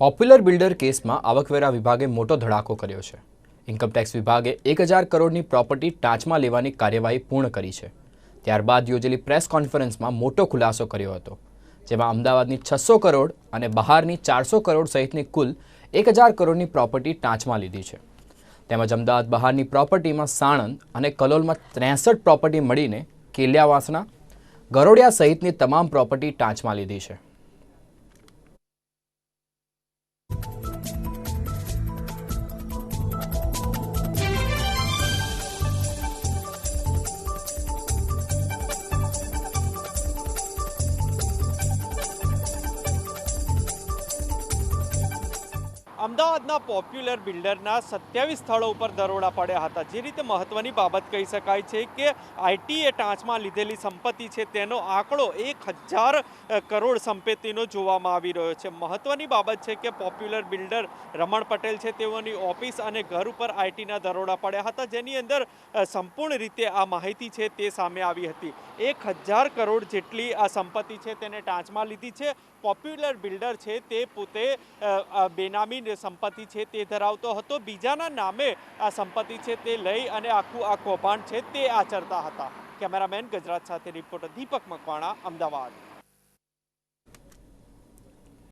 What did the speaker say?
Popular builder કેસમાં આવકવેરા વિભાગે મોટો ધડાકો કર્યો છે. ઇન્કમટેક્સ વિભાગે એક હજાર કરોડની પ્રોપર્ટી ટાંચમાં લેવાની કાર્યવાહી પૂર્ણ કરી છે. ત્યારબાદ યોજેલી પ્રેસ કોન્ફરન્સમાં મોટો ખુલાસો કર્યો હતો. જેમાં અમદાવાદની છસો કરોડ અને બહારની ચારસો કરોડ સહિતની કુલ એક હજાર કરોડની પ્રોપર્ટી ટાંચમાં લીધી છે. તેમજ અમદાવાદ બહારની પ્રોપર્ટીમાં સાણંદ અને કલોલમાં ત્રેસઠ પ્રોપર્ટી મળીને કેલિયાવાસના ગરોડિયા સહિતની તમામ પ્રોપર્ટી ટાંચમાં લીધી છે. અમદાવાદના પોપ્યુલર બિલ્ડરના સત્યાવીસ સ્થળો ઉપર દરોડા પડ્યા હતા. જે રીતે મહત્વની બાબત કહી શકાય છે કે આઈટીએ ટાંચમાં લીધેલી સંપત્તિ છે, તેનો આંકડો એક હજાર કરોડ સંપત્તિનો જોવામાં આવી રહ્યો છે. મહત્વની બાબત છે કે પોપ્યુલર બિલ્ડર રમણ પટેલ છે, તેઓની ઓફિસ અને ઘર ઉપર આઈટીના દરોડા પડ્યા હતા. જેની અંદર સંપૂર્ણ રીતે આ માહિતી છે તે સામે આવી હતી. એક હજાર કરોડ જેટલી આ સંપત્તિ છે તેને ટાંચમાં લીધી છે. પોપ્યુલર બિલ્ડર છે તે પોતે બેનામી સંપત્તિ છે તે ધરાવતો હતો. બીજાના નામે આ સંપત્તિ છે તે લઈ અને આખું આ કૌભાંડ છે તે આચરતા હતા. કેમેરામેન ગજરાત સાથે રિપોર્ટર દીપક મકવાણા, અમદાવાદ.